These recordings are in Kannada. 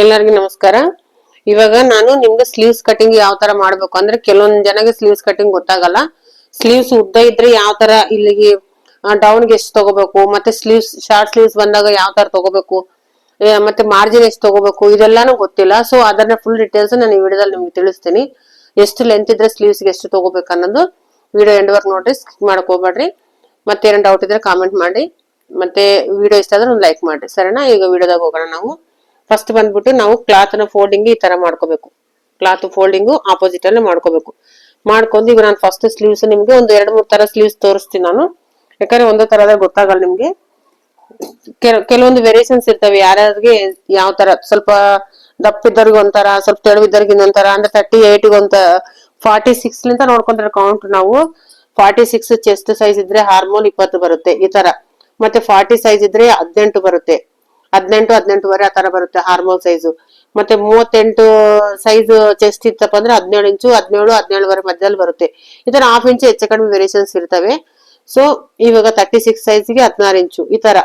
ಎಲ್ಲರಿಗೂ ನಮಸ್ಕಾರ. ಇವಾಗ ನಾನು ನಿಮ್ಗೆ ಸ್ಲೀವ್ಸ್ ಕಟಿಂಗ್ ಯಾವ ತರ ಮಾಡ್ಬೇಕು? ಅಂದ್ರೆ ಕೆಲವೊಂದ್ ಜನಗೆ ಸ್ಲೀವ್ಸ್ ಕಟಿಂಗ್ ಗೊತ್ತಾಗಲ್ಲ. ಸ್ಲೀವ್ಸ್ ಉದ್ದ ಇದ್ರೆ ಯಾವ ತರ ಇಲ್ಲಿಗೆ ಡೌನ್ಗೆ ಎಷ್ಟು ತಗೋಬೇಕು? ಮತ್ತೆ ಸ್ಲೀವ್ಸ್ ಶಾರ್ಟ್ ಸ್ಲೀವ್ಸ್ ಬಂದಾಗ ಯಾವ ತರ ತಗೋಬೇಕು? ಮತ್ತೆ ಮಾರ್ಜಿನ್ ಎಷ್ಟು ತಗೋಬೇಕು? ಇದೆಲ್ಲಾನು ಗೊತ್ತಿಲ್ಲ. ಸೊ ಅದನ್ನ ಫುಲ್ ಡೀಟೇಲ್ಸ್ ನಾನು ಈ ವಿಡಿಯೋದಲ್ಲಿ ನಿಮ್ಗೆ ತಿಳಿಸ್ತೀನಿ. ಎಷ್ಟು ಲೆಂತ್ ಇದ್ರೆ ಸ್ಲೀವ್ಸ್ಗೆ ಎಷ್ಟು ತಗೋಬೇಕು ಅನ್ನೋದು ವಿಡಿಯೋ ಎಂಡ್ ವರ್ಕ್ ನೋಡ್ರಿ ಸ್ಕಿಪ್ ಮಾಡ್ಕೋಬೇಡ್ರಿ. ಮತ್ತೆ ಏನೋ ಡೌಟ್ ಇದ್ರೆ ಕಾಮೆಂಟ್ ಮಾಡಿ. ಮತ್ತೆ ವಿಡಿಯೋ ಇಷ್ಟ ಆದ್ರೆ ಒಂದು ಲೈಕ್ ಮಾಡಿ ಸರಿನಾ? ಈಗ ವಿಡಿಯೋದಾಗ ಹೋಗೋಣ ನಾವು. ಫಸ್ಟ್ ಬಂದ್ಬಿಟ್ಟು ನಾವು ಕ್ಲಾತ್ನ ಫೋಲ್ಡಿಂಗ್ ಈ ತರ ಮಾಡ್ಕೋಬೇಕು. ಕ್ಲಾತ್ ಫೋಲ್ಡಿಂಗ್ ಆಪೋಸಿಟ್ ಅಲ್ಲಿ ಮಾಡ್ಕೋಬೇಕು. ಮಾಡ್ಕೊಂಡು ಈಗ ನಾನು ಫಸ್ಟ್ ಸ್ಲೀವ್ಸ್ ನಿಮ್ಗೆ ಒಂದು ಎರಡು ಮೂರು ತರ ಸ್ಲೀವ್ಸ್ ತೋರಿಸ್ತೀನಿ ನಾನು. ಯಾಕಂದ್ರೆ ಒಂದೇ ತರದ ಗೊತ್ತಾಗಲ್ಲ ನಿಮ್ಗೆ. ಕೆಲ- ಕೆಲವೊಂದು ವೇರಿಯೇಷನ್ಸ್ ಇರ್ತವೆ. ಯಾರ್ಯಾರಿಗೆ ಯಾವ ತರ ಸ್ವಲ್ಪ ದಪ್ಪ ಇದ್ದವ್ರಿಗೆ ಒಂಥರ, ಸ್ವಲ್ಪ ತೆಳುವಿದ್ದವ್ರಿಗೆ ಇನ್ನೊಂಥರ, ಅಂದ್ರೆ ತರ್ಟಿ ಏಟ್ ಒಂತ ಫಾರ್ಟಿ ಸಿಕ್ಸ್ ಲಿಂದ ನೋಡ್ಕೊಂಡ್ರೆ ಕೌಂಟ್ ನಾವು ಫಾರ್ಟಿ ಸಿಕ್ಸ್ ಚೆಸ್ಟ್ ಸೈಜ್ ಇದ್ರೆ ಹಾರ್ಮೋನ್ ಇಪ್ಪತ್ತು ಬರುತ್ತೆ ಈ ತರ. ಮತ್ತೆ ಫಾರ್ಟಿ ಸೈಜ್ ಇದ್ರೆ ಹದಿನೆಂಟು ಬರುತ್ತೆ. ಹದಿನೆಂಟು, ಹದಿನೆಂಟುವರೆ ಆ ತರ ಬರುತ್ತೆ ಹಾರ್ಮೋನ್ ಸೈಜು ಮತ್ತೆ ಮೂವತ್ತೆಂಟು ಸೈಜ್ ಚೆಸ್ಟ್ ಇತ್ತಪ್ಪ ಅಂದ್ರೆ ಹದಿನೇಳು ಇಂಚು, ಹದಿನೇಳು, ಹದಿನೇಳುವರೆ ಮಧ್ಯದಲ್ಲಿ ಬರುತ್ತೆ. ಈ ತರ ಹಾಫ್ ಇಂಚು ಹೆಚ್ಚು ಕಡಿಮೆ ವೇರಿಯೇಷನ್ಸ್ ಇರ್ತವೆ. ಸೊ ಇವಾಗ ತರ್ಟಿ ಸಿಕ್ಸ್ ಸೈಜ್ಗೆ ಹದಿನಾರು ಇಂಚು ಈ ತರ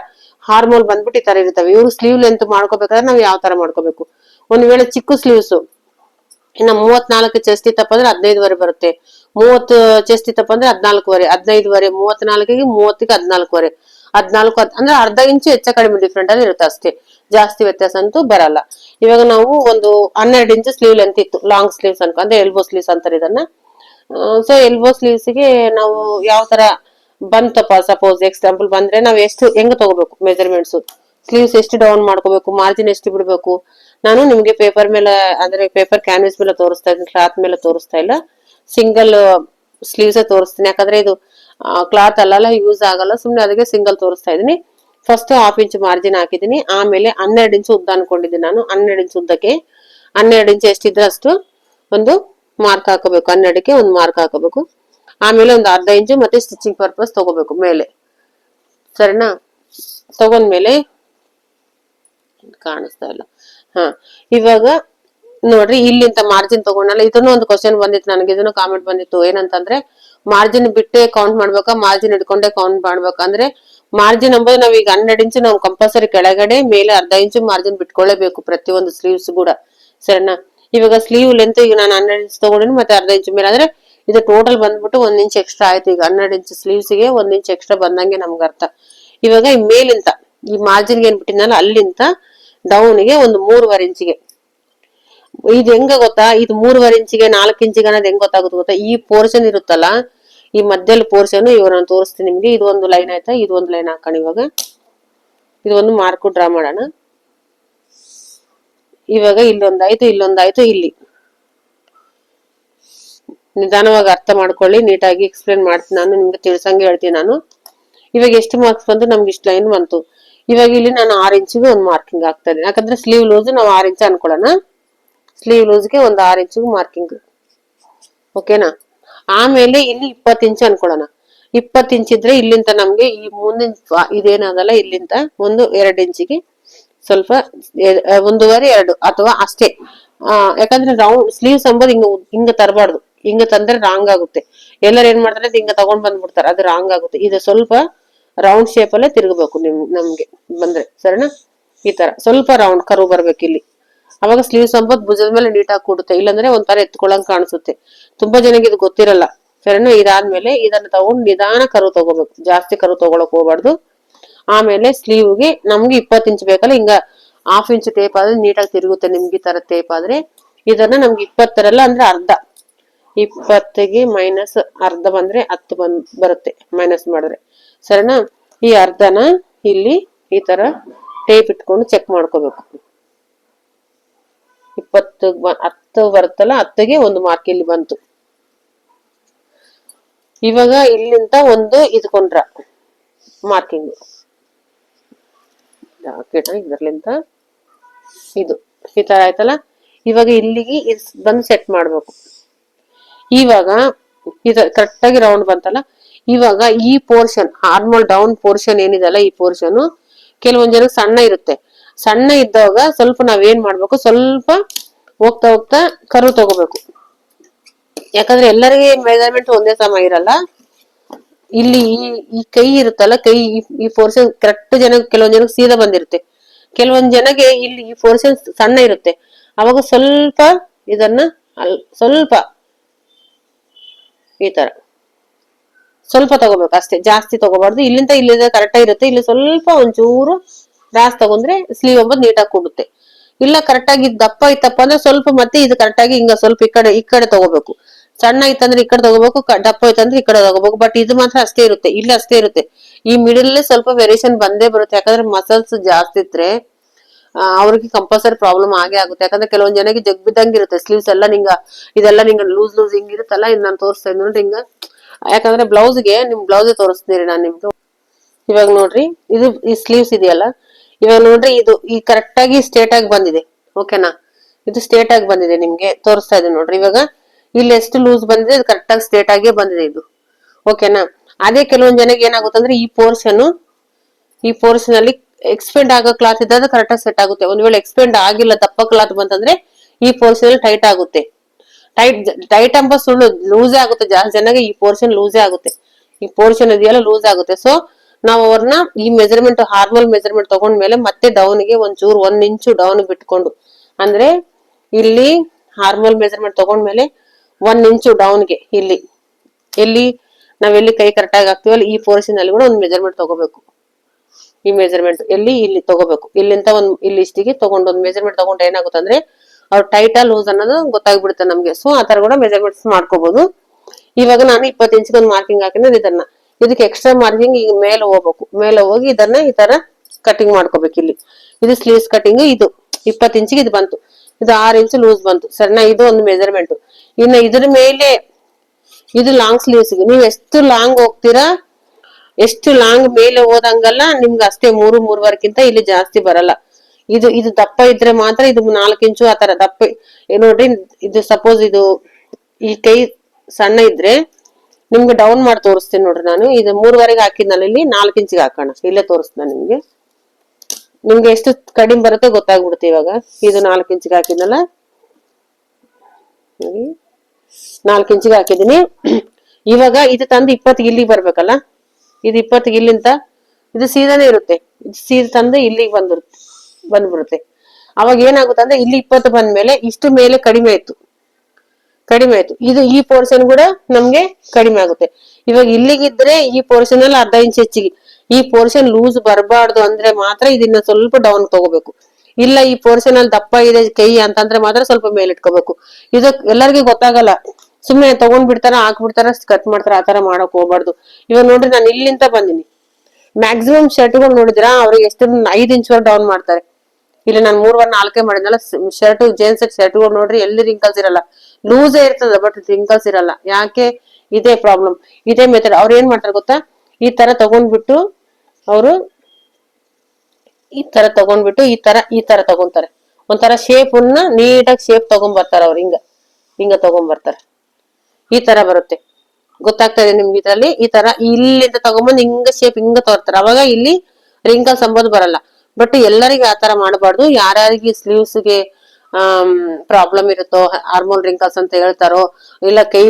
ಹಾರ್ಮೋನ್ ಬಂದ್ಬಿಟ್ಟು ಈ ತರ ಇರ್ತವೆ. ಇವ್ರು ಸ್ಲೀವ್ ಲೆಂತ್ ಮಾಡ್ಕೋಬೇಕಾದ್ರೆ ನಾವು ಯಾವ ತರ ಮಾಡ್ಕೋಬೇಕು? ಒಂದ್ ವೇಳೆ ಚಿಕ್ಕ ಸ್ಲೀವ್ಸ್ ಇನ್ನ ಮೂವತ್ನಾಲ್ಕು ಚೆಸ್ಟ್ ಇತ್ತಪ್ಪ ಅಂದ್ರೆ ಹದಿನೈದುವರೆ ಬರುತ್ತೆ. ಮೂವತ್ತು ಚೆಸ್ಟ್ ಇತ್ತಪ್ಪ ಅಂದ್ರೆ ಹದಿನಾಲ್ಕುವರೆ, ಹದಿನೈದುವರೆ, ಮೂವತ್ನಾಲ್ಕಿಗೆ ಮೂವತ್ತಿಗೆ ಹದಿನಾಲ್ಕುವರೆ. ಹದಿನಾಲ್ಕು, ಹದ್- ಅಂದ್ರೆ ಅರ್ಧ ಇಂಚು ಹೆಚ್ಚು ಕಡಿಮೆ ಡಿಫ್ರೆಂಟ್ ಅಲ್ಲಿ ಇರುತ್ತೆ ಅಷ್ಟೇ. ಜಾಸ್ತಿ ವ್ಯತ್ಯಾಸ ಅಂತೂ ಬರಲ್ಲ. ಇವಾಗ ನಾವು ಒಂದು ಹನ್ನೆರಡು ಇಂಚು ಸ್ಲೀವ್ ಲೆಂತ್ ಇತ್ತು ಲಾಂಗ್ ಸ್ಲೀವ್ಸ್ ಅನ್ಕೊ ಅಂದ್ರೆ ಎಲ್ಬೋ ಸ್ಲೀವ್ಸ್ ಅಂತಾರೆ ಇದನ್ನ. ಸೊ ಎಲ್ಬೋ ಸ್ಲೀವ್ಸ್ಗೆ ನಾವು ಯಾವ ತರ ಬಂತಪ್ಪ ಸಪೋಸ್ ಎಕ್ಸಾಂಪಲ್ ಬಂದ್ರೆ ನಾವು ಎಷ್ಟು ಹೆಂಗ್ ತಗೋಬೇಕು ಮೆಜರ್ಮೆಂಟ್ಸ್ ಸ್ಲೀವ್ಸ್ ಎಷ್ಟು ಡೌನ್ ಮಾಡ್ಕೋಬೇಕು ಮಾರ್ಜಿನ್ ಎಷ್ಟು ಬಿಡಬೇಕು? ನಾನು ನಿಮ್ಗೆ ಪೇಪರ್ ಮೇಲೆ, ಅಂದ್ರೆ ಪೇಪರ್ ಕ್ಯಾನ್ವಸ್ ಮೇಲೆ ತೋರಿಸ್ತಾ ಇದ್ದೀನಿ ಕ್ಲಾತ್ ಮೇಲೆ ತೋರಿಸ್ತಾ ಇಲ್ಲ. ಸಿಂಗಲ್ ಸ್ಲೀವ್ಸ್ ತೋರಿಸ್ತೀನಿ. ಯಾಕಂದ್ರೆ ಇದು ಕ್ಲಾತ್ ಅಲ್ಲಲ್ಲ ಯೂಸ್ ಆಗಲ್ಲ. ಸುಮ್ಮನೆ ಅದಕ್ಕೆ ಸಿಂಗಲ್ ತೋರಿಸ್ತಾ ಇದೀನಿ ಫಸ್ಟ್ ಹಾಫ್ ಇಂಚ್ ಮಾರ್ಜಿನ್ ಹಾಕಿದ್ದೀನಿ. ಆಮೇಲೆ ಹನ್ನೆರಡು ಇಂಚ್ ಉದ್ದ ಅನ್ಕೊಂಡಿದ್ದೀನಿ ನಾನು. ಹನ್ನೆರಡು ಇಂಚ್ ಉದ್ದಕ್ಕೆ. ಹನ್ನೆರಡು ಇಂಚ್ ಎಷ್ಟಿದ್ರೆ ಅಷ್ಟು ಒಂದು ಮಾರ್ಕ್ ಹಾಕೋಬೇಕು. ಹನ್ನೆರಡಕ್ಕೆ ಒಂದು ಮಾರ್ಕ್ ಹಾಕೋಬೇಕು. ಆಮೇಲೆ ಒಂದು ಅರ್ಧ ಇಂಚು ಮತ್ತೆ ಸ್ಟಿಚಿಂಗ್ ಪರ್ಪಸ್ ತಗೋಬೇಕು ಮೇಲೆ. ಸರಿನಾ? ತಗೊಂಡ್ಮೇಲೆ ಕಾಣಿಸ್ತಾ ಇಲ್ಲ. ಹಾ. ಇವಾಗ ನೋಡ್ರಿ, ಇಲ್ಲಿಂತ ಮಾರ್ಜಿನ್ ತಗೊಂಡಲ್ಲ. ಇದನ್ನು ಒಂದು ಕ್ವಶನ್ ಬಂದಿತ್ತು ನನಗೆ. ಇದನ್ನು ಕಾಮೆಂಟ್ ಬಂದಿತ್ತು. ಏನಂತಂದ್ರೆ ಮಾರ್ಜಿನ್ ಬಿಟ್ಟೆ ಕೌಂಟ್ ಮಾಡ್ಬೇಕಾ? ಮಾರ್ಜಿನ್ ಇಟ್ಕೊಂಡೆ ಕೌಂಟ್ ಮಾಡ್ಬೇಕು? ಅಂದ್ರೆ ಮಾರ್ಜಿನ್ ಅಂಬೋದು ನಾವ್ ಈಗ ಹನ್ನೆರಡು ಇಂಚು ನಾವು ಕಂಪಲ್ಸರಿ ಕೆಳಗಡೆ, ಮೇಲೆ ಅರ್ಧ ಇಂಚು ಮಾರ್ಜಿನ್ ಬಿಟ್ಕೊಳ್ಳೇಬೇಕು ಪ್ರತಿಯೊಂದು ಸ್ಲೀವ್ಸ್ ಕೂಡ. ಸರಿನಾ? ಇವಾಗ ಸ್ಲೀವ್ ಲೆಂತ್ ಈಗ ನಾನು ಹನ್ನೆರಡು ಇಂಚ್ ತಗೊಂಡಿನಿ, ಮತ್ತೆ ಅರ್ಧ ಇಂಚು ಮೇಲೆ. ಅಂದ್ರೆ ಇದು ಟೋಟಲ್ ಬಂದ್ಬಿಟ್ಟು ಒಂದ್ ಇಂಚ್ ಎಕ್ಸ್ಟ್ರಾ ಆಯ್ತು ಈಗ. ಹನ್ನೆರಡು ಇಂಚ್ ಸ್ಲೀವ್ಸ್ಗೆ ಒಂದ್ ಇಂಚ್ ಎಕ್ಸ್ಟ್ರಾ ಬಂದಂಗೆ ನಮ್ಗೆ ಅರ್ಥ. ಇವಾಗ ಈ ಮೇಲಿಂದ ಈ ಮಾರ್ಜಿನ್ ಏನ್ ಅಲ್ಲಿಂತ ಡೌನ್ಗೆ ಒಂದು ಮೂರುವರೆ ಇಂಚಿಗೆ ಇದು ಹೆಂಗ ಗೊತ್ತಾ? ಇದು ಮೂರುವರೆ ಇಂಚಿಗೆ ನಾಲ್ಕು ಇಂಚಿಗೆ ಅನ್ನೋದು ಹೆಂಗ್ ಗೊತ್ತಾಗುತ್ತೆ ಗೊತ್ತಾ? ಈ ಪೋರ್ಷನ್ ಇರುತ್ತಲ್ಲ ಈ ಮಧ್ಯದಲ್ಲಿ ಪೋರ್ಷನ್ ಇವಾಗ ನಾನು ತೋರಿಸ್ತೀನಿ ನಿಮಗೆ. ಇದು ಒಂದು ಲೈನ್ ಆಯ್ತಾ? ಇದು ಒಂದು ಲೈನ್ ಹಾಕೋಣ ಇವಾಗ. ಇದು ಒಂದು ಮಾರ್ಕು ಡ್ರಾ ಮಾಡೋಣ. ಇವಾಗ ಇಲ್ಲೊಂದಾಯ್ತು ಇಲ್ಲೊಂದಾಯ್ತು, ಇಲ್ಲಿ. ನಿಧಾನವಾಗಿ ಅರ್ಥ ಮಾಡ್ಕೊಳ್ಳಿ, ನೀಟಾಗಿ ಎಕ್ಸ್ಪ್ಲೇನ್ ಮಾಡ್ತೀನಿ ನಾನು, ನಿಮ್ಗೆ ತಿಳ್ಸಂಗೆ ಹೇಳ್ತೀನಿ ನಾನು. ಇವಾಗ ಎಷ್ಟು ಮಾರ್ಕ್ಸ್ ಬಂತು ನಮ್ಗೆ ಇಷ್ಟು ಲೈನ್ ಬಂತು? ಇವಾಗ ಇಲ್ಲಿ ನಾನು ಆರು ಇಂಚಿಗೆ ಒಂದು ಮಾರ್ಕಿಂಗ್ ಹಾಕ್ತಾ ಯಾಕಂದ್ರೆ ಸ್ಲೀವ್ ಲೂಸ್ ನಾವು ಆರು ಇಂಚ್ ಅನ್ಕೊಳ್ಳೋಣ. ಸ್ಲೀವ್ ಲೂಸ್ಗೆ ಒಂದು ಆರು ಇಂಚಿಗೆ ಮಾರ್ಕಿಂಗ್ ಓಕೆನಾ ಆಮೇಲೆ ಇಲ್ಲಿ ಇಪ್ಪತ್ತು ಇಂಚ್ ಅನ್ಕೊಳ್ಳೋಣ. ಇಪ್ಪತ್ತು ಇಂಚ್ ಇದ್ರೆ ಇಲ್ಲಿಂದ ನಮ್ಗೆ ಈ ಮುಂದಿನ ಇದೇನದಲ್ಲ ಇಲ್ಲಿಂದ ಒಂದು ಎರಡು ಇಂಚಿಗೆ ಸ್ವಲ್ಪ ಒಂದೂವರೆ ಎರಡು ಅಥವಾ ಅಷ್ಟೇ. ಆ, ಯಾಕಂದ್ರೆ ರೌಂಡ್ ಸ್ಲೀವ್ಸ್ ಅಂಬೋದು ಹಿಂಗ ಹಿಂಗ ತರಬಾರ್ದು. ಹಿಂಗ ತಂದ್ರೆ ರಾಂಗ್ ಆಗುತ್ತೆ. ಎಲ್ಲರೂ ಏನ್ ಮಾಡ್ತಾರೆ ಹಿಂಗ ತಗೊಂಡ್ ಬಂದ್ಬಿಡ್ತಾರೆ ಅದು ರಾಂಗ್ ಆಗುತ್ತೆ. ಇದು ಸ್ವಲ್ಪ ರೌಂಡ್ ಶೇಪ್ ಅಲ್ಲೇ ತಿರುಗಬೇಕು ನಿಮ್ ನಮ್ಗೆ ಬಂದ್ರೆ. ಸರಿನಾ? ಈ ತರ. ಸ್ವಲ್ಪ ರೌಂಡ್ ಕರು ಬರ್ಬೇಕು ಇಲ್ಲಿ. ಅವಾಗ ಸ್ಲೀವ್ಸ್ ಅಂಬೋದು ಭುಜದ ಮೇಲೆ ನೀಟಾಗಿ ಕೂಡುತ್ತೆ. ಇಲ್ಲಾಂದ್ರೆ ಒಂಥರ ಎತ್ಕೊಳಂಗ್ ಕಾಣಿಸುತ್ತೆ. ತುಂಬಾ ಜನಕ್ಕೆ ಇದು ಗೊತ್ತಿರಲ್ಲ. ಸರಿನಾ ಇದಾದ್ಮೇಲೆ ಇದನ್ನ ತಗೊಂಡು ನಿಧಾನ ಕರು ತಗೋಬೇಕು. ಜಾಸ್ತಿ ಕರು ತಗೊಳಕ್ ಹೋಗ್ಬಾರ್ದು. ಆಮೇಲೆ ಸ್ಲೀವ್ಗೆ ನಮ್ಗೆ ಇಪ್ಪತ್ತು ಇಂಚ್ ಬೇಕಲ್ಲ, ಹಿಂಗ ಹಾಫ್ ಇಂಚ್ ಟೇಪ್ ಆದ್ರೆ ನೀಟಾಗಿ ತಿರುಗುತ್ತೆ ನಿಮ್ಗೆ ಈ ತರ ಟೇಪ್ ಆದ್ರೆ. ಇದನ್ನ ನಮ್ಗೆ ಇಪ್ಪತ್ತರಲ್ಲ ಅಂದ್ರೆ ಅರ್ಧ. ಇಪ್ಪತ್ತಿಗೆ ಮೈನಸ್ ಅರ್ಧ ಬಂದ್ರೆ ಹತ್ತು ಬಂದ್, ಬರುತ್ತೆ ಮೈನಸ್ ಮಾಡಿದ್ರೆ. ಸರಿನಾ? ಈ ಅರ್ಧನ ಇಲ್ಲಿ ಈ ತರ ಟೇಪ್ ಇಟ್ಕೊಂಡು ಚೆಕ್ ಮಾಡ್ಕೋಬೇಕು. ಬ- ಹತ್ತು ಬರುತ್ತಲ್ಲ, ಹತ್ತಿಗೆ ಒಂದು ಮಾರ್ಕ್ ಇಲ್ಲಿ ಬಂತು. ಇವಾಗ ಇಲ್ಲಿಂದ ಒಂದು ಇದ್ಕೊಂಡ್ರ ಮಾರ್ಕಿಂಗ್ ಇದ್ರಲಿಂತ ಇದು, ಈ ತರ ಆಯ್ತಲ್ಲ? ಇವಾಗ ಇಲ್ಲಿಗೆ ಇದು ಬಂದು ಸೆಟ್ ಮಾಡ್ಬೇಕು. ಇವಾಗ ಇದು ಕರೆಕ್ಟ್ ಆಗಿ ರೌಂಡ್ ಬಂತಲ್ಲ? ಇವಾಗ ಈ ಪೋರ್ಷನ್ ಹಾರ್ಮೋಲ್ ಡೌನ್ ಪೋರ್ಷನ್ ಏನಿದೆಲ್ಲ ಈ ಪೋರ್ಷನ್ ಕೆಲವೊಂದ್ ಜನಕ್ಕೆ ಸಣ್ಣ ಇರುತ್ತೆ. ಸಣ್ಣ ಇದ್ದಾಗ ಸ್ವಲ್ಪ ನಾವೇನ್ ಮಾಡ್ಬೇಕು? ಸ್ವಲ್ಪ ಹೋಗ್ತಾ ಹೋಗ್ತಾ ಕರು ತಗೋಬೇಕು. ಯಾಕಂದ್ರೆ ಎಲ್ಲರಿಗೆ ಮೆಜರ್ಮೆಂಟ್ ಒಂದೇ ಸಮ ಇರಲ್ಲ. ಇಲ್ಲಿ ಈ ಕೈ ಇರುತ್ತಲ್ಲ, ಕೈ ಈ- ಈ ಕರೆಕ್ಟ್ ಜನ ಕೆಲವೊಂದ್ ಜನಕ್ಕೆ ಸೀದಾ ಬಂದಿರುತ್ತೆ. ಕೆಲವೊಂದ್ ಜನಗೆ ಇಲ್ಲಿ ಈ ಪೋರ್ಷನ್ ಸಣ್ಣ ಇರುತ್ತೆ. ಅವಾಗ ಸ್ವಲ್ಪ ಇದನ್ನ ಸ್ವಲ್ಪ ಈ ತರ. ಸ್ವಲ್ಪ ತಗೋಬೇಕು ಅಷ್ಟೇ, ಜಾಸ್ತಿ ತಗೋಬಾರ್ದು. ಇಲ್ಲಿಂದ ಇಲ್ಲಿಂದ ಕರೆಕ್ಟ್ ಇರುತ್ತೆ. ಇಲ್ಲಿ ಸ್ವಲ್ಪ ಒಂಚೂರು ಜಾಸ್ತಿ ತಗೊಂಡ್ರೆ ಸ್ಲೀವ್ ಒಂಬತ್ತು ನೀಟಾಗಿ ಕೊಡುತ್ತೆ. ಇಲ್ಲ ಕರೆಕ್ಟ್ ಆಗಿ ಇದ್ ದಪ್ಪ ಇತ್ತಪ್ಪ ಅಂದ್ರೆ ಸ್ವಲ್ಪ ಮತ್ತೆ ಇದು ಕರೆಕ್ಟ್ ಆಗಿ ಹಿಂಗ ಸ್ವಲ್ಪ ಈ ಕಡೆ ಈ ಕಡೆ ತಗೋಬೇಕು. ಸಣ್ಣ ಇತ್ತಂದ್ರೆ ಈ ಕಡೆ ತಗೋಬೇಕು ದಪ್ಪ ಇತ್ತಂದ್ರೆ ಈ ಕಡೆ ತಗೋಬೇಕು. ಬಟ್ ಇದು ಮಾತ್ರ ಅಷ್ಟೇ ಇರುತ್ತೆ, ಇಲ್ಲಿ ಅಷ್ಟೇ ಇರುತ್ತೆ. ಈ ಮಿಡಲ್ ಸ್ವಲ್ಪ ವೇರಿಯೇಷನ್ ಬಂದೇ ಬರುತ್ತೆ. ಯಾಕಂದ್ರೆ ಮಸಲ್ಸ್ ಜಾಸ್ತಿ ಇದ್ರೆ ಅವ್ರಿಗೆ ಕಂಪಲ್ಸರಿ ಪ್ರಾಬ್ಲಮ್ ಆಗೇ ಆಗುತ್ತೆ. ಯಾಕಂದ್ರೆ ಕೆಲವೊಂದ್ ಜನಕ್ಕೆ ಜಗ್ ಇರುತ್ತೆ. ಸ್ಲೀವ್ಸ್ ಎಲ್ಲ ನಿಂಗ, ಇದೆಲ್ಲ ನಿಂಗ ಲೂಸ್ ಲೂಸ್ ಹಿಂಗಿರುತ್ತಲ್ಲ ಇದು ನಾನು ತೋರಿಸ್ತಾ ಇದ್ದೀನಿ ನೋಡಿ ಹಿಂಗ. ಯಾಕಂದ್ರೆ ಬ್ಲೌಸ್ಗೆ ನಿಮ್ ಬ್ಲೌಸ್ ತೋರಿಸ್ತೀನಿ ನಾನು ನಿಮ್ದು. ಇವಾಗ ನೋಡ್ರಿ, ಇದು ಈ ಸ್ಲೀವ್ಸ್ ಇದೆಯಲ್ಲ ಇವಾಗ ನೋಡ್ರಿ ಇದು ಈ ಕರೆಕ್ಟ್ ಆಗಿ ಸ್ಟೇಟ್ ಆಗಿ ಬಂದಿದೆ. ಓಕೆನಾ ಇದು ಸ್ಟೇಟ್ ಆಗಿ ಬಂದಿದೆ ನಿಮ್ಗೆ ತೋರಿಸ್ತಾ ಇದೆ ನೋಡ್ರಿ ಇವಾಗ. ಇಲ್ಲಿ ಎಷ್ಟು ಲೂಸ್ ಬಂದಿದೆ ಇದು ಕರೆಕ್ಟ್ ಆಗಿ ಸ್ಟೇಟ್ ಆಗೇ ಬಂದಿದೆ ಇದು. ಓಕೆನಾ ಅದೇ ಕೆಲವೊಂದ್ ಜನಕ್ಕೆ ಏನಾಗುತ್ತೆ ಅಂದ್ರೆ ಈ ಪೋರ್ಷನ್ ಈ ಪೋರ್ಷನ್ ಅಲ್ಲಿ ಎಕ್ಸ್ಪೆಂಡ್ ಆಗೋ ಕ್ಲಾತ್ ಇದ್ದಾಗ ಕರೆಕ್ಟ್ ಆಗಿ ಸೆಟ್ ಆಗುತ್ತೆ. ಒಂದ್ ವೇಳೆ ಎಕ್ಸ್ಪೆಂಡ್ ಆಗಿಲ್ಲ, ದಪ್ಪ ಕ್ಲಾತ್ ಬಂತಂದ್ರೆ ಈ ಪೋರ್ಷನ್ ಅಲ್ಲಿ ಟೈಟ್ ಆಗುತ್ತೆ. ಟೈಟ್ ಟೈಟ್ ಎಂಬ ಸುಳ್ಳು ಲೂಸೇ ಆಗುತ್ತೆ. ಜಾಸ್ತಿ ಜನಗೆ ಈ ಪೋರ್ಷನ್ ಲೂಸೇ ಆಗುತ್ತೆ. ಈ ಪೋರ್ಷನ್ ಇದೆಯಲ್ಲ ಲೂಸ್ ಆಗುತ್ತೆ. ಸೊ ನಾವು ಅವ್ರನ್ನ ಈ ಮೆಜರ್ಮೆಂಟ್ ಹಾರ್ಮಲ್ ಮೆಜರ್ಮೆಂಟ್ ತಗೊಂಡ್ಮೇಲೆ ಮತ್ತೆ ಡೌನ್ಗೆ ಒಂಚೂರು ಒಂದ್ ಇಂಚು ಡೌನ್ ಬಿಟ್ಕೊಂಡು. ಅಂದ್ರೆ ಇಲ್ಲಿ ಹಾರ್ಮಲ್ ಮೆಜರ್ಮೆಂಟ್ ತಗೊಂಡ್ಮೇಲೆ ಒಂದ್ ಇಂಚು ಡೌನ್ಗೆ ಇಲ್ಲಿ. ಎಲ್ಲಿ ನಾವೆಲ್ಲಿ ಕೈ ಕರೆಕ್ಟಾಗಿ ಹಾಕ್ತಿವಲ್ಲ ಈ ಪೋರ್ಷನ್ ಅಲ್ಲಿ ಕೂಡ ಒಂದು ಮೆಜರ್ಮೆಂಟ್ ತಗೋಬೇಕು. ಈ ಮೆಜರ್ಮೆಂಟ್ ಎಲ್ಲಿ ಇಲ್ಲಿ ತಗೋಬೇಕು. ಇಲ್ಲಿಂತ ಒಂದು, ಇಲ್ಲಿ ಇಷ್ಟಿಗೆ ತಗೊಂಡು ಒಂದು ಮೆಜರ್ಮೆಂಟ್ ತಗೊಂಡ್ರೆ ಏನಾಗುತ್ತೆ ಅಂದ್ರೆ ಅವ್ರ ಟೈಟಾ ಲೂಸ್ ಅನ್ನೋದು ಗೊತ್ತಾಗ್ಬಿಡುತ್ತೆ ನಮ್ಗೆ. ಸೊ ಆತರ ತರ ಕೂಡ ಮೆಜರ್ಮೆಂಟ್ಸ್ ಮಾಡ್ಕೋಬಹುದು ಇವಾಗ ನಾನು ಇಪ್ಪತ್ತು ಇಂಚ್ಗೆ ಒಂದು ಮಾರ್ಕಿಂಗ್ ಹಾಕಿದ್ರೆ ಇದನ್ನ. ಇದಕ್ಕೆ ಎಕ್ಸ್ಟ್ರಾ ಮಾರ್ಕಿಂಗ್ ಈಗ ಮೇಲೆ ಹೋಗ್ಬೇಕು. ಮೇಲೆ ಹೋಗಿ ಇದನ್ನ ಈ ತರ ಕಟಿಂಗ್ ಮಾಡ್ಕೋಬೇಕು ಇಲ್ಲಿ. ಇದು ಸ್ಲೀವ್ಸ್ ಕಟಿಂಗ್ ಇದು ಇಪ್ಪತ್ತು ಇಂಚಿಗೆ ಇದು ಬಂತು. ಇದು ಆರು ಇಂಚ್ ಲೂಸ್ ಬಂತು. ಸರಿನಾ ಇದು ಒಂದು ಮೆಜರ್ಮೆಂಟ್ ಇನ್ನು ಇದ್ರ ಮೇಲೆ ಇದು ಲಾಂಗ್ ಸ್ಲೀವ್ಸ್ ನೀವು ಎಷ್ಟು ಲಾಂಗ್ ಹೋಗ್ತೀರಾ, ಎಷ್ಟು ಲಾಂಗ್ ಮೇಲೆ ಹೋದಂಗಲ್ಲ, ನಿಮ್ಗೆ ಅಷ್ಟೇ ಮೂರು ಮೂರುವರೆಕ್ಕಿಂತ ಇಲ್ಲಿ ಜಾಸ್ತಿ ಬರಲ್ಲ. ಇದು ಇದು ದಪ್ಪ ಇದ್ರೆ ಮಾತ್ರ ಇದು ನಾಲ್ಕು ಇಂಚು ಆತರ ತರ ದಪ್ಪ. ನೋಡ್ರಿ, ಇದು ಸಪೋಸ್ ಇದು ಈ ಕೈ ಸಣ್ಣ ಇದ್ರೆ ನಿಮ್ಗೆ ಡೌನ್ ಮಾಡಿ ತೋರಿಸ್ತೀನಿ ನೋಡ್ರಿ ನಾನು. ಇದು ಮೂರುವರೆಗೆ ಹಾಕಿದ್ನಲ್ಲ ಇಲ್ಲಿ, ನಾಲ್ಕು ಇಂಚಿಗೆ ಹಾಕೋಣ. ಇಲ್ಲೇ ತೋರಿಸ್ತೀನಿ ನಿಮ್ಗೆ. ನಿಮ್ಗೆ ಎಷ್ಟು ಕಡಿಮೆ ಬರುತ್ತೆ ಗೊತ್ತಾಗ್ಬಿಡುತ್ತೆ ಇವಾಗ. ಇದು ನಾಲ್ಕು ಇಂಚಿಗೆ ಹಾಕಿದ್ನಲ್ಲ. ನಾಲ್ಕು ಇಂಚಿಗೆ ಹಾಕಿದೀನಿ ಇವಾಗ ಇದು ತಂದು ಇಪ್ಪತ್ತಿಗೆ ಇಲ್ಲಿಗೆ ಬರ್ಬೇಕಲ್ಲ? ಇದು ಇಪ್ಪತ್ತಿಗೆ ಇಲ್ಲಿಂದ, ಇದು ಸೀದಾನೇ ಇರುತ್ತೆ. ಇದು ಸೀದಾ ತಂದು ಇಲ್ಲಿಗೆ ಬಂದಿರುತ್ತೆ, ಬಂದ್ಬಿಡುತ್ತೆ. ಅವಾಗ ಏನಾಗುತ್ತೆ ಅಂದ್ರೆ ಇಲ್ಲಿ ಇಪ್ಪತ್ತು ಬಂದ್ಮೇಲೆ ಇಷ್ಟು ಮೇಲೆ ಕಡಿಮೆ ಆಯ್ತು ಕಡಿಮೆ ಆಯ್ತು. ಇದು ಈ ಪೋರ್ಷನ್ ಕೂಡ ನಮ್ಗೆ ಕಡಿಮೆ ಆಗುತ್ತೆ. ಇವಾಗ ಇಲ್ಲಿಗಿದ್ರೆ ಈ ಪೋರ್ಷನ್ ಅಲ್ಲಿ ಅರ್ಧ ಇಂಚ್ ಹೆಚ್ಚಿಗೆ. ಈ ಪೋರ್ಷನ್ ಲೂಸ್ ಬರಬಾರ್ದು ಅಂದ್ರೆ ಮಾತ್ರ ಇದನ್ನ ಸ್ವಲ್ಪ ಡೌನ್ ತಗೋಬೇಕು. ಇಲ್ಲ ಈ ಪೋರ್ಷನ್ ಅಲ್ಲಿ ದಪ್ಪ ಇದೆ ಕೈ ಅಂತಂದ್ರೆ ಮಾತ್ರ ಸ್ವಲ್ಪ ಮೇಲೆ ಇಟ್ಕೋಬೇಕು. ಇದು ಎಲ್ಲರಿಗೂ ಗೊತ್ತಾಗಲ್ಲ. ಸುಮ್ನೆ ತಗೊಂಡ್ ಬಿಡ್ತಾರ ಹಾಕ್ಬಿಡ್ತಾರ ಕಟ್ ಮಾಡ್ತಾರ ಆತರ ಮಾಡಕ್ ಹೋಗ್ಬಾರ್ದು. ಇವಾಗ ನೋಡ್ರಿ, ನಾನು ಇಲ್ಲಿಂದ ಬಂದಿನಿ. ಮ್ಯಾಕ್ಸಿಮಮ್ ಶರ್ಟ್ಗಳು ನೋಡಿದ್ರ, ಅವ್ರಿಗೆ ಎಷ್ಟು ಐದ್ ಇಂಚ್ ವರೆಗೆ ಡೌನ್ ಮಾಡ್ತಾರೆ. ಇಲ್ಲಿ ನಾನು ಮೂರ್ವರೆ ನಾಲ್ಕೇ ಮಾಡಿದ್ನಲ್ಲ ಶರ್ಟ್ ಜೇನ್ಸ್ ಶರ್ಟ್ಗಳು ನೋಡ್ರಿ, ಎಲ್ಲಿ ರಿಂಕಲ್ಸ್ ಇರಲ್ಲ. ಲೂಸೇ ಇರ್ತದೆ ಬಟ್ ರಿಂಕಲ್ಸ್ ಇರಲ್ಲ. ಯಾಕೆ? ಇದೇ ಪ್ರಾಬ್ಲಮ್ ಇದೇ ಮೆಥಡ್ ಅವ್ರು ಏನ್ ಮಾಡ್ತಾರೆ ಗೊತ್ತಾ? ಈ ತರ ತಗೊಂಡ್ಬಿಟ್ಟು ಅವರು ಈ ತರ ತಗೊಂಡ್ಬಿಟ್ಟು ಈ ತರ ಈ ತರ ತಗೊಂತಾರೆ. ಒಂಥರ ಶೇಪ್ ಅನ್ನ ನೀಟಾಗಿ ಶೇಪ್ ತಗೊಂಡ್ಬರ್ತಾರೆ ಅವ್ರು. ಹಿಂಗ ಹಿಂಗ ತಗೊಂಡ್ಬರ್ತಾರೆ ಈ ತರ ಬರುತ್ತೆ. ಗೊತ್ತಾಗ್ತದೆ ನಿಮ್ಗೆ ಇದ್ರಲ್ಲಿ? ಈ ತರ ಇಲ್ಲಿಂದ ತಗೊಂಬಂದ್ ಹಿಂಗ ಶೇಪ್ ಹಿಂಗ ತೋರ್ತಾರೆ. ಅವಾಗ ಇಲ್ಲಿ ರಿಂಕಲ್ಸ್ ಅಂಬೋದು ಬರಲ್ಲ. ಬಟ್ ಎಲ್ಲರಿಗೆ ಆತರ ಮಾಡಬಾರ್ದು. ಯಾರ್ಯಾರಿಗೆ ಸ್ಲೀವ್ಸ್ಗೆ ಪ್ರಾಬ್ಲಮ್ ಇರುತ್ತೋ ಹಾರ್ಮೋನ್ ರಿಂಕಲ್ಸ್ ಅಂತ ಹೇಳ್ತಾರೋ, ಇಲ್ಲ ಕೈ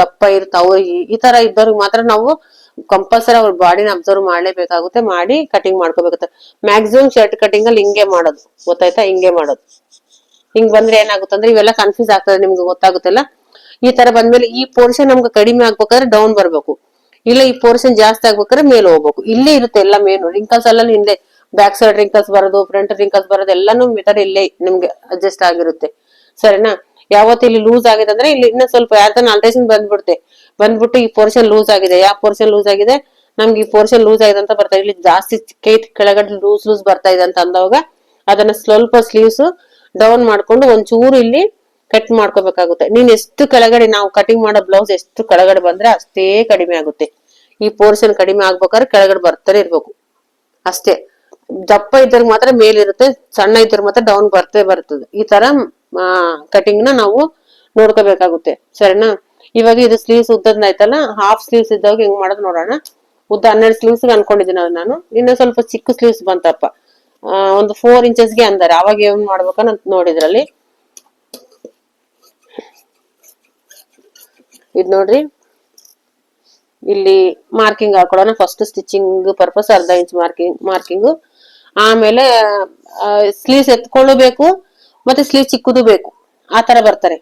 ದಪ್ಪ ಇರುತ್ತೋ ಈ ತರ ಇದ್ದವ್ರಿಗೆ ಮಾತ್ರ ನಾವು ಕಂಪಲ್ಸರಿ ಅವ್ರ ಬಾಡಿನ ಅಬ್ಸರ್ವ್ ಮಾಡ್ಲೇಬೇಕಾಗುತ್ತೆ, ಮಾಡಿ ಕಟಿಂಗ್ ಮಾಡ್ಕೋಬೇಕಾಗುತ್ತೆ. ಮ್ಯಾಕ್ಸಿಮಮ್ ಶರ್ಟ್ ಕಟಿಂಗ್ ಅಲ್ಲಿ ಹಿಂಗೆ ಮಾಡೋದು. ಗೊತ್ತಾಯ್ತಾ? ಹಿಂಗೆ ಮಾಡೋದು. ಹಿಂಗ್ ಬಂದ್ರೆ ಏನಾಗುತ್ತೆ ಅಂದ್ರೆ ಇವೆಲ್ಲ ಕನ್ಫ್ಯೂಸ್ ಆಗ್ತದೆ ನಿಮ್ಗೆ ಗೊತ್ತಾಗುತ್ತಲ್ಲ? ಈ ತರ ಬಂದ್ಮೇಲೆ ಈ ಪೋರ್ಷನ್ ನಮ್ಗೆ ಕಡಿಮೆ ಆಗ್ಬೇಕಾದ್ರೆ ಡೌನ್ ಬರ್ಬೇಕು. ಇಲ್ಲ ಈ ಪೋರ್ಷನ್ ಜಾಸ್ತಿ ಆಗ್ಬೇಕಾದ್ರೆ ಮೇಲೆ ಹೋಗ್ಬೇಕು. ಇಲ್ಲೇ ಇರುತ್ತೆ ಎಲ್ಲ ಮೇನು ರಿಂಕಲ್ಸ್ ಎಲ್ಲ ಹಿಂದೆ. ಬ್ಯಾಕ್ ಸೈಡ್ ರಿಂಕಲ್ಸ್ ಬರೋದು ಫ್ರಂಟ್ ರಿಂಕಲ್ಸ್ ಬರೋದು ಎಲ್ಲಾನು ಮೆಥಡ್ ಇಲ್ಲೇ ನಿಮ್ಗೆ ಅಡ್ಜಸ್ಟ್ ಆಗಿರುತ್ತೆ. ಸರಿನಾ? ಯಾವತ್ತು ಇಲ್ಲಿ ಲೂಸ್ ಆಗಿದೆ ಅಂದ್ರೆ ಇಲ್ಲಿ ಇನ್ನೂ ಸ್ವಲ್ಪ ಯಾರ್ದನ್ನ ಆಲ್ಟ್ರೇಷನ್ ಬಂದ್ಬಿಡುತ್ತೆ. ಬಂದ್ಬಿಟ್ಟು ಈ ಪೋರ್ಷನ್ ಲೂಸ್ ಆಗಿದೆ. ಯಾವ ಪೋರ್ಷನ್ ಲೂಸ್ ಆಗಿದೆ? ನಮ್ಗೆ ಈ ಪೋರ್ಷನ್ ಲೂಸ್ ಆಗಿದೆ ಅಂತ ಬರ್ತಾ ಇಲ್ಲಿ ಜಾಸ್ತಿ ಕೈ ಕೆಳಗಡೆ ಲೂಸ್ ಲೂಸ್ ಬರ್ತಾ ಇದೆ ಅಂತ ಅಂದಾಗ ಅದನ್ನ ಸ್ವಲ್ಪ ಸ್ಲೀವ್ಸ್ ಡೌನ್ ಮಾಡ್ಕೊಂಡು ಒಂಚೂರು ಇಲ್ಲಿ ಕಟ್ ಮಾಡ್ಕೋಬೇಕಾಗುತ್ತೆ. ನೀನ್ ಎಷ್ಟು ಕೆಳಗಡೆ ನಾವು ಕಟಿಂಗ್ ಮಾಡೋ ಬ್ಲೌಸ್ ಎಷ್ಟು ಕೆಳಗಡೆ ಬಂದ್ರೆ ಅಷ್ಟೇ ಕಡಿಮೆ ಆಗುತ್ತೆ. ಈ ಪೋರ್ಷನ್ ಕಡಿಮೆ ಆಗ್ಬೇಕಾದ್ರೆ ಕೆಳಗಡೆ ಬರ್ತಾನೆ ಇರ್ಬೇಕು. ಅಷ್ಟೇ. ದಪ್ಪ ಇದ್ರ ಮಾತ್ರ ಮೇಲಿರುತ್ತೆ ಸಣ್ಣ ಇದ್ರ ಮಾತ್ರ ಡೌನ್ ಬರ್ತೇ ಬರ್ತದೆ. ಈ ತರ ಕಟಿಂಗ್ನ ನಾವು ನೋಡ್ಕೋಬೇಕಾಗುತ್ತೆ. ಸರಿನಾ? ಇವಾಗ ಇದು ಸ್ಲೀವ್ಸ್ ಉದ್ದದ್ ಆಯ್ತಲ್ಲ ಹಾಫ್ ಸ್ಲೀವ್ಸ್ ಇದ್ದಾಗ ಹೆಂಗ್ ಮಾಡೋದು ನೋಡೋಣ. ಉದ್ದ ಹನ್ನೆರಡು ಸ್ಲೀವ್ಸ್ ಅನ್ಕೊಂಡಿದ್ದೀನಿ ನಾನು. ಇನ್ನೂ ಸ್ವಲ್ಪ ಚಿಕ್ಕ ಸ್ಲೀವ್ಸ್ ಬಂತಪ್ಪ. ಒಂದು ಫೋರ್ ಇಂಚಸ್ಗೆ ಅಂದಾರೆ. ಅವಾಗ ಏನ್ ಮಾಡ್ಬೇಕಂತ ನೋಡಿದ್ರಲ್ಲಿ. ಇದ್ ನೋಡ್ರಿ. ಇಲ್ಲಿ ಮಾರ್ಕಿಂಗ್ ಹಾಕೊಳ್ಳೋಣ. ಫಸ್ಟ್ ಸ್ಟಿಚಿಂಗ್ ಪರ್ಪಸ್ ಅರ್ಧ ಇಂಚ್ ಮಾರ್ಕಿಂಗ್ ಮಾರ್ಕಿಂಗ್ ಆಮೇಲೆ ಸ್ಲೀವ್ಸ್ ಎತ್ಕೊಳ್ಳಬೇಕು, ಮತ್ತೆ ಸ್ಲೀವ್ ಚಿಕ್ಕದು ಬೇಕು. ಆ ತರ ಬರ್ತಾರೆ.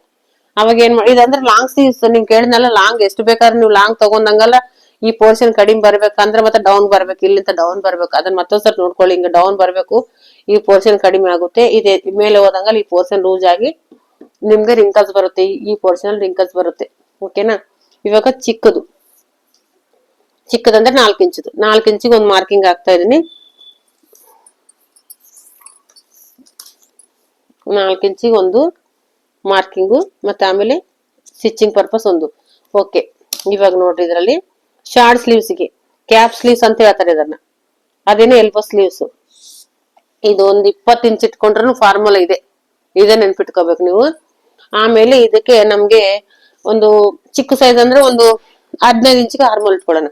ಅವಾಗ ಏನ್ ಮಾಡಿ ಇದಂದ್ರೆ ಲಾಂಗ್ ಸ್ಲೀವ್ಸ್ ನೀವ್ ಕೇಳಿದ್ನಲ್ಲ ಲಾಂಗ್ ಎಷ್ಟು ಬೇಕಾದ್ರೆ ನೀವು ಲಾಂಗ್ ತಗೊಂಡಂಗಲ್ಲ, ಈ ಪೋರ್ಷನ್ ಕಡಿಮೆ ಬರ್ಬೇಕಂದ್ರೆ ಮತ್ತೆ ಡೌನ್ ಬರ್ಬೇಕು, ಇಲ್ಲಿಂದ ಡೌನ್ ಬರ್ಬೇಕು. ಅದನ್ನ ಮತ್ತೊಂದ್ಸರಿ ನೋಡ್ಕೊಳ್ಳಿ, ಹಿಂಗ ಡೌನ್ ಬರ್ಬೇಕು, ಈ ಪೋರ್ಷನ್ ಕಡಿಮೆ ಆಗುತ್ತೆ. ಇದೆ, ಮೇಲೆ ಹೋದಂಗಲ್ಲ ಈ ಪೋರ್ಷನ್ ಲೂಸ್ ಆಗಿ ನಿಮ್ಗೆ ರಿಂಕಲ್ಸ್ ಬರುತ್ತೆ, ಈ- ಪೋರ್ಷನ್ ರಿಂಕಲ್ಸ್ ಬರುತ್ತೆ. ಓಕೆನಾ ಇವಾಗ ಚಿಕ್ಕದು. ಚಿಕ್ಕದಂದ್ರೆ ನಾಲ್ಕು ಇಂಚದು. ನಾಲ್ಕು ಇಂಚಿಗೆ ಒಂದು ಮಾರ್ಕಿಂಗ್ ಆಗ್ತಾ ಇದೀನಿ ನಾಲ್ಕು ಇಂಚಿಗೆ ಒಂದು ಮಾರ್ಕಿಂಗು ಮತ್ತೆ ಆಮೇಲೆ ಸ್ಟಿಚಿಂಗ್ ಪರ್ಪಸ್ ಒಂದು. ಓಕೆ ಇವಾಗ ನೋಡ್ರಿ ಇದರಲ್ಲಿ. ಶಾರ್ಟ್ ಸ್ಲೀವ್ಸ್ಗೆ ಕ್ಯಾಪ್ ಸ್ಲೀವ್ಸ್ ಅಂತ ಹೇಳ್ತಾರೆ ಇದನ್ನ. ಅದೇನು ಎಲ್ಬೋ ಸ್ಲೀವ್ಸ್ ಇದು ಒಂದು ಇಪ್ಪತ್ತು ಇಂಚ್ ಇಟ್ಕೊಂಡ್ರೂ ಫಾರ್ಮುಲಾ ಇದೆ. ಇದೇ ನೆನ್ಪಿಟ್ಕೋಬೇಕು ನೀವು. ಆಮೇಲೆ ಇದಕ್ಕೆ ನಮ್ಗೆ ಒಂದು ಚಿಕ್ಕ ಸೈಜ್ ಅಂದ್ರೆ ಒಂದು ಹದಿನೈದು ಇಂಚಿಗೆ ಹಾರ್ಮೋಲ್ ಇಟ್ಕೊಳ್ಳೋಣ.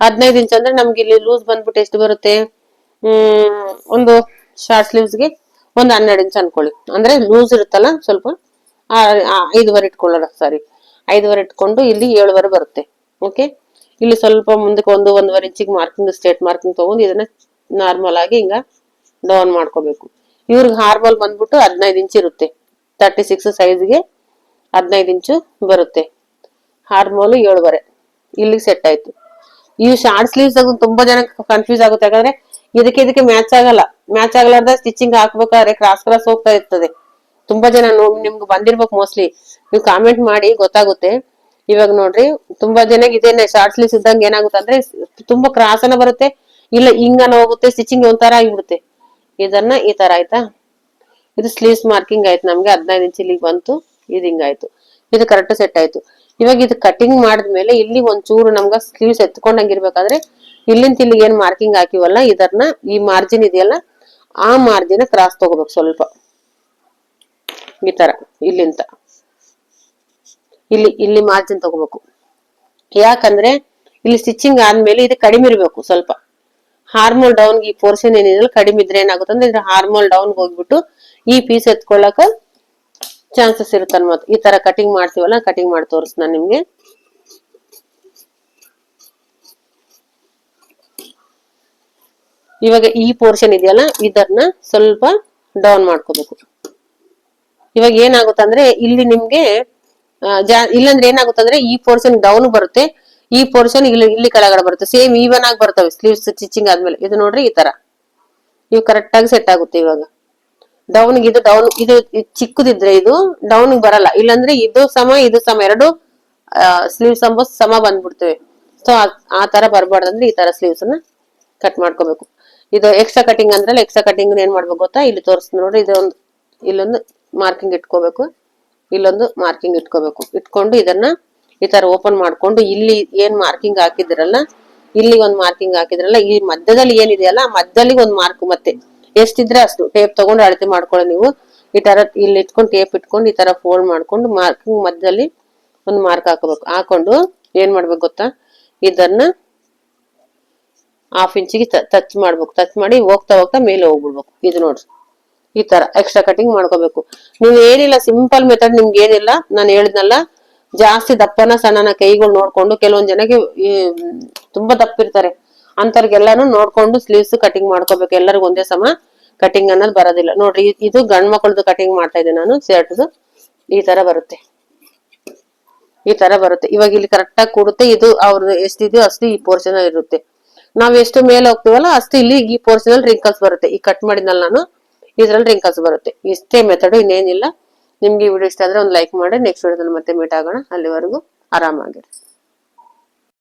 ಹದಿನೈದು ಇಂಚ್ ಅಂದ್ರೆ ನಮ್ಗೆ ಇಲ್ಲಿ ಲೂಸ್ ಬಂದ್ಬಿಟ್ಟು ಎಷ್ಟು ಬರುತ್ತೆ? ಹ್ಮ್, ಒಂದು ಶಾರ್ಟ್ ಸ್ಲೀವ್ಸ್ಗೆ ಒಂದು ಹನ್ನೆರಡು ಇಂಚ್ ಅನ್ಕೊಳ್ಳಿ. ಅಂದ್ರೆ ಲೂಸ್ ಇರುತ್ತಲ್ಲ, ಸ್ವಲ್ಪ ಐದುವರೆ ಇಟ್ಕೊಳ್ಳೋಣ ಸಾರಿ ಐದುವರೆ ಇಟ್ಕೊಂಡು ಇಲ್ಲಿ ಏಳುವರೆ ಬರುತ್ತೆ. ಓಕೆ ಇಲ್ಲಿ ಸ್ವಲ್ಪ ಮುಂದಕ್ಕೆ ಒಂದು, ಒಂದೂವರೆ ಇಂಚಿಗೆ ಮಾರ್ಕಿಂಗ್ ಸ್ಟೇಟ್ ಮಾರ್ಕಿಂಗ್ ತಗೊಂಡು ಇದನ್ನ ನಾರ್ಮಲ್ ಆಗಿ ಹಿಂಗ ಡೌನ್ ಮಾಡ್ಕೋಬೇಕು. ಇವ್ರಿಗೆ ಹಾರ್ಮಲ್ ಬಂದ್ಬಿಟ್ಟು ಹದಿನೈದು ಇಂಚ್ ಇರುತ್ತೆ. ತರ್ಟಿ ಸಿಕ್ಸ್ ಸೈಜ್ಗೆ ಹದಿನೈದು ಇಂಚು ಬರುತ್ತೆ. ಹಾರ್ಮೋಲು ಏಳುವರೆ. ಇಲ್ಲಿಗೆ ಸೆಟ್ ಆಯ್ತು. ಈ ಶಾರ್ಟ್ ಸ್ಲೀವ್ಸ್ ತುಂಬಾ ಜನ ಕನ್ಫ್ಯೂಸ್ ಆಗುತ್ತೆ. ಯಾಕಂದ್ರೆ ಇದಕ್ಕೆ ಇದಕ್ಕೆ ಮ್ಯಾಚ್ ಆಗಲ್ಲ. ಮ್ಯಾಚ್ ಆಗಲಾರ್ದ ಸ್ಟಿಚಿಂಗ್ ಹಾಕ್ಬೇಕಾದ್ರೆ ಕ್ರಾಸ್ ಕ್ರಾಸ್ ಹೋಗ್ತಾ ಇರ್ತದೆ. ತುಂಬಾ ಜನ ನಿಮ್ಗೆ ಬಂದಿರ್ಬೇಕು ಮೋಸ್ಟ್ಲಿ ನೀವು ಕಾಮೆಂಟ್ ಮಾಡಿ, ಗೊತ್ತಾಗುತ್ತೆ. ಇವಾಗ ನೋಡ್ರಿ, ತುಂಬಾ ಜನಕ್ಕೆ ಇದೇನೆ ಶಾರ್ಟ್ ಸ್ಲೀವ್ಸ್ ಇದ್ದಂಗೆ ಏನಾಗುತ್ತೆ ಅಂದ್ರೆ ತುಂಬಾ ಕ್ರಾಸ್ ಅನ ಬರುತ್ತೆ. ಇಲ್ಲ ಹಿಂಗನ ಹೋಗುತ್ತೆ ಸ್ಟಿಚಿಂಗ್ ಒಂಥರ ಆಗಿಬಿಡುತ್ತೆ. ಇದನ್ನ ಈ ತರ ಆಯ್ತಾ? ಇದು ಸ್ಲೀವ್ಸ್ ಮಾರ್ಕಿಂಗ್ ಆಯ್ತು ನಮ್ಗೆ. ಹದಿನೈದು ಇಂಚ್ ಇಲ್ಲಿಗೆ ಬಂತು. ಇದು ಹಿಂಗಾಯ್ತು. ಇದು ಕರೆಕ್ಟ್ ಸೆಟ್ ಆಯ್ತು. ಇವಾಗ ಇದು ಕಟಿಂಗ್ ಮಾಡಿದ್ಮೇಲೆ ಇಲ್ಲಿ ಒಂದ್ ಚೂರು ನಮ್ಗೆ ಸ್ಲೀವ್ಸ್ ಎತ್ಕೊಂಡಂಗಿರ್ಬೇಕಾದ್ರೆ ಇಲ್ಲಿಂದ ಇಲ್ಲಿಗೆ ಏನ್ ಮಾರ್ಕಿಂಗ್ ಹಾಕಿವಲ್ಲ ಇದನ್ನ ಈ ಮಾರ್ಜಿನ್ ಇದೆಯಲ್ಲ, ಆ ಮಾರ್ಜಿನ್ ಕ್ರಾಸ್ ತಗೋಬೇಕು ಸ್ವಲ್ಪ. ಈ ತರ, ಇಲ್ಲಿಂದ. ಇಲ್ಲಿ ಇಲ್ಲಿ ಮಾರ್ಜಿನ್ ತಗೋಬೇಕು. ಯಾಕಂದ್ರೆ ಇಲ್ಲಿ ಸ್ಟಿಚಿಂಗ್ ಆದ್ಮೇಲೆ ಇದು ಕಡಿಮೆ ಇರಬೇಕು ಸ್ವಲ್ಪ. ಹಾರ್ಮೋಲ್ ಡೌನ್ ಈ ಪೋರ್ಷನ್ ಏನಿದೆ ಕಡಿಮೆ ಇದ್ರೆ ಏನಾಗುತ್ತೆ ಅಂದ್ರೆ ಇದ್ರ ಹಾರ್ಮೋಲ್ ಡೌನ್ ಹೋಗ್ಬಿಟ್ಟು ಈ ಪೀಸ್ ಎತ್ಕೊಳ್ಳಕ ಚಾನ್ಸಸ್ ಇರುತ್ತೆ ಅನ್ಮತ್. ಈ ತರ ಕಟಿಂಗ್ ಮಾಡ್ತೀವಲ್ಲ ಕಟಿಂಗ್ ಮಾಡಿ ತೋರಿಸ್ ನಾನು ನಿಮ್ಗೆ. ಇವಾಗ ಈ ಪೋರ್ಷನ್ ಇದೆಯಲ್ಲ, ಇದನ್ನ ಸ್ವಲ್ಪ ಡೌನ್ ಮಾಡ್ಕೋಬೇಕು. ಇವಾಗ ಏನಾಗುತ್ತೆ ಅಂದ್ರೆ ಇಲ್ಲಿ ನಿಮ್ಗೆ ಜಾ- ಇಲ್ಲಂದ್ರೆ ಏನಾಗುತ್ತೆ ಅಂದ್ರೆ ಈ ಪೋರ್ಷನ್ ಡೌನ್ ಬರುತ್ತೆ, ಈ ಪೋರ್ಷನ್ ಇಲ್ಲಿ ಇಲ್ಲಿ ಕೆಳಗಡೆ ಬರುತ್ತೆ. ಸೇಮ್ ಈವನ್ ಆಗಿ ಬರ್ತವೆ ಸ್ಲೀವ್ಸ್ ಸ್ಟಿಚಿಂಗ್ ಆದ್ಮೇಲೆ. ಇದು ನೋಡ್ರಿ ಈ ತರ. ಇವು ಕರೆಕ್ಟ್ ಆಗಿ ಸೆಟ್ ಆಗುತ್ತೆ ಇವಾಗ. ಡೌನ್ ಇದು ಡೌನ್ ಇದು ಚಿಕ್ಕದಿದ್ರೆ ಇದು ಡೌನ್ ಬರಲ್ಲ. ಇಲ್ಲಾಂದ್ರೆ ಇದು ಸಮ ಇದು ಸಮ, ಎರಡು ಸ್ಲೀವ್ಸ್ ಅಂಬ ಸಮ ಬಂದ್ಬಿಡ್ತೇವೆ. ಸೊ ಆ ತರ ಬರ್ಬಾರ್ದಂದ್ರೆ ಈ ತರ ಸ್ಲೀವ್ಸ್ ಅನ್ನ ಕಟ್ ಮಾಡ್ಕೋಬೇಕು. ಇದು ಎಕ್ಸ್ಟ್ರಾ ಕಟಿಂಗ್ ಅಂದ್ರೆ ಎಕ್ಸ್ಟ್ರಾ ಕಟಿಂಗ್ ಏನ್ ಮಾಡ್ಬೇಕು ಗೊತ್ತಾ? ಇಲ್ಲಿ ತೋರಿಸ್ತೀನಿ ನೋಡಿ ಇದೊಂದು ಇಲ್ಲೊಂದು ಮಾರ್ಕಿಂಗ್ ಇಟ್ಕೋಬೇಕು. ಇಲ್ಲೊಂದು ಮಾರ್ಕಿಂಗ್ ಇಟ್ಕೋಬೇಕು. ಇಟ್ಕೊಂಡು ಇದನ್ನ ಈ ತರ ಓಪನ್ ಮಾಡ್ಕೊಂಡು ಇಲ್ಲಿ ಏನ್ ಮಾರ್ಕಿಂಗ್ ಹಾಕಿದ್ರಲ್ಲ, ಇಲ್ಲಿ ಒಂದ್ ಮಾರ್ಕಿಂಗ್ ಹಾಕಿದ್ರಲ್ಲ, ಈ ಮಧ್ಯದಲ್ಲಿ ಏನಿದೆಯಲ್ಲ ಮಧ್ಯದಲ್ಲಿ ಒಂದ್ ಮಾರ್ಕ್ ಮತ್ತೆ. ಎಷ್ಟಿದ್ರೆ ಅಷ್ಟು. ಟೇಪ್ ತಗೊಂಡು ಅಳತೆ ಮಾಡ್ಕೊಳ್ಳಿ ನೀವು. ಈ ತರ ಇಲ್ಲಿ ಇಟ್ಕೊಂಡು ಟೇಪ್ ಇಟ್ಕೊಂಡು ಈ ತರ ಫೋಲ್ಡ್ ಮಾಡ್ಕೊಂಡು ಮಾರ್ಕಿಂಗ್ ಮಧ್ಯದಲ್ಲಿ ಒಂದು ಮಾರ್ಕ್ ಹಾಕಬೇಕು. ಹಾಕೊಂಡು ಏನ್ ಮಾಡ್ಬೇಕು ಗೊತ್ತಾ? ಇದನ್ನ ಹಾಫ್ ಇಂಚಿಗೆ ಟಚ್ ಮಾಡ್ಬೇಕು. ಟಚ್ ಮಾಡಿ ಹೋಗ್ತಾ ಹೋಗ್ತಾ ಮೇಲೆ ಹೋಗ್ಬಿಡ್ಬೇಕು. ಇದು ನೋಡ್ರಿ. ಈ ತರ ಎಕ್ಸ್ಟ್ರಾ ಕಟಿಂಗ್ ಮಾಡ್ಕೋಬೇಕು. ನೀವು ಏನಿಲ್ಲ ಸಿಂಪಲ್ ಮೆಥಡ್ ನಿಮ್ಗೆ ಏನಿಲ್ಲ. ನಾನು ಹೇಳಿದ್ನಲ್ಲ, ಜಾಸ್ತಿ ದಪ್ಪನ ಸಣ್ಣನ ಕೈಗಳು ನೋಡ್ಕೊಂಡು ಕೆಲವೊಂದ್ ಜನಕ್ಕೆ ತುಂಬಾ ದಪ್ಪ ಇರ್ತಾರೆ ಅಂತವ್ರಿಗೆಲ್ಲಾನು ನೋಡ್ಕೊಂಡು ಸ್ಲೀವ್ಸ್ ಕಟಿಂಗ್ ಮಾಡ್ಕೋಬೇಕು. ಎಲ್ಲರಿಗೂ ಒಂದೇ ಸಮ ಕಟಿಂಗ್ ಅನ್ನೋದು ಬರೋದಿಲ್ಲ. ನೋಡ್ರಿ ಇದು ಗಂಡ್ ಮಕ್ಕಳದು ಕಟಿಂಗ್ ಮಾಡ್ತಾ ಇದ್ದೆ ನಾನು ಶರ್ಟ್ದು ಈ ತರ ಬರುತ್ತೆ. ಈ ತರ ಬರುತ್ತೆ. ಇವಾಗ ಇಲ್ಲಿ ಕರೆಕ್ಟ್ ಆಗಿ ಕೂಡುತ್ತೆ. ಇದು ಅವ್ರದ್ದು ಎಷ್ಟಿದೆಯೋ ಅಷ್ಟು ಈ ಪೋರ್ಷನ್ ಇರುತ್ತೆ ನಾವ್ ಎಷ್ಟು ಮೇಲೆ ಹೋಗ್ತೀವಲ್ಲ, ಅಷ್ಟು ಇಲ್ಲಿ ಈ ಪೋರ್ಷನ್ ಅಲ್ಲಿ ರಿಂಕಲ್ಸ್ ಬರುತ್ತೆ. ಈ ಕಟ್ ಮಾಡಿದ್ನಲ್ಲ ನಾನು, ಇದ್ರಲ್ಲಿ ರಿಂಕಲ್ಸ್ ಬರುತ್ತೆ. ಇಷ್ಟೇ ಮೆಥಡ್ ಇನ್ನೇನಿಲ್ಲ. ನಿಮ್ಗೆ ಈ ವಿಡಿಯೋ ಇಷ್ಟ ಆದ್ರೆ ಒಂದು ಲೈಕ್ ಮಾಡಿ ನೆಕ್ಸ್ಟ್ ವಿಡಿಯೋದಲ್ಲಿ ಮತ್ತೆ ಮೀಟ್ ಆಗೋಣ. ಅಲ್ಲಿವರೆಗೂ ಆರಾಮಾಗಿರಿ.